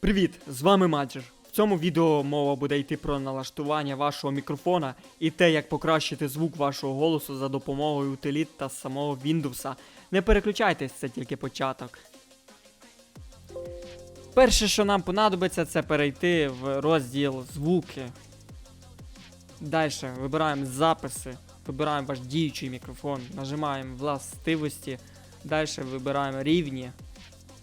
Привіт! З вами Маджер. В цьому відео мова буде йти про налаштування вашого мікрофона і те, як покращити звук вашого голосу за допомогою утиліт та самого Windows. Не переключайтесь, це тільки початок. Перше, що нам понадобиться, це перейти в розділ звуки. Далі вибираємо записи, вибираємо ваш діючий мікрофон, нажимаємо властивості, далі вибираємо рівні.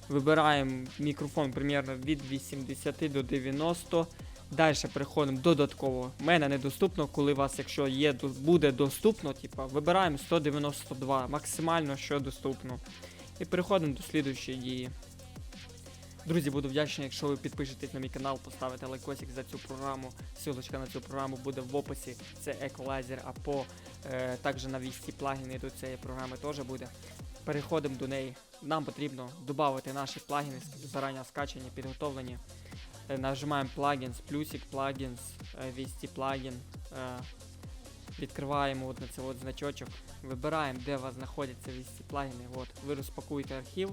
Вибираємо мікрофон примерно від 80 до 90. Далі переходимо додатково. У мене недоступно, коли у вас, якщо є, буде доступно, типа, вибираємо 192, максимально що доступно. І переходимо до слідуючої дії. Друзі, буду вдячний, якщо ви підпишетесь на мій канал, поставите лайкосик за цю програму. Ссылочка на цю програму буде в описі. Це Equalizer, а по е, також на вісті плагіни до цієї програми теж буде. Переходимо до неї. Нам потрібно додати наші плагіни зарані скачані, підготовлені. Е, Нажимаємо плагінс, плюсик, плагінс, е, ввести плагін. Е, Відкриваємо от на цей от значочок. Вибираємо, де у вас знаходяться вісті плагіни. От, ви розпакуєте архів.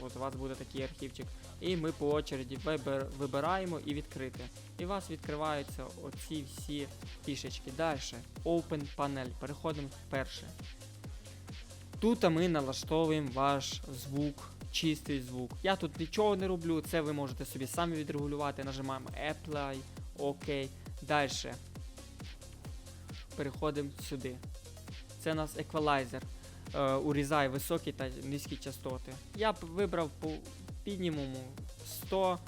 От у вас буде такий архівчик. І ми по очереді вибер, вибираємо і відкрити. І у вас відкриваються оці всі фішечки. Далі. Open Panel. Переходимо в перше. Тут ми налаштовуємо ваш звук, чистий звук. Я тут нічого не роблю, це ви можете собі самі відрегулювати. Нажимаємо Apply, OK. Далі. Переходимо сюди. Це у нас еквалайзер. Е, урізає високі та низькі частоти. Я б вибрав по мінімуму 100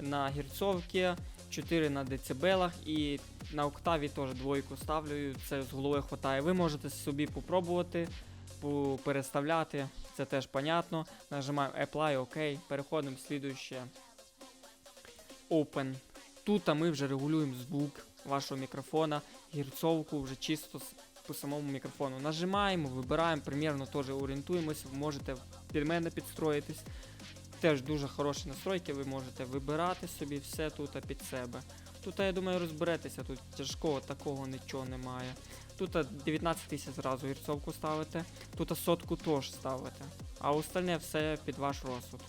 на герцовці, 4 на децибелах і на октаві теж двойку ставлю. Це з голови хватає. Ви можете собі попробувати по- переставляти, це теж понятно. Нажимаємо Apply, OK, переходимо в слідуще Open. Тут ми вже регулюємо звук вашого мікрофона, гірцовку вже чисто по самому мікрофону. Нажимаємо, вибираємо, примірно теж орієнтуємось, можете під мене підстроїтись. Теж дуже хороші настройки, ви можете вибирати собі все тут під себе. Тут, я думаю, розберетеся, тут тяжкого такого нічого немає. Тут 19 тисяч зразу гірцовку ставите, тут сотку теж ставите. А остальне все під ваш розсуд.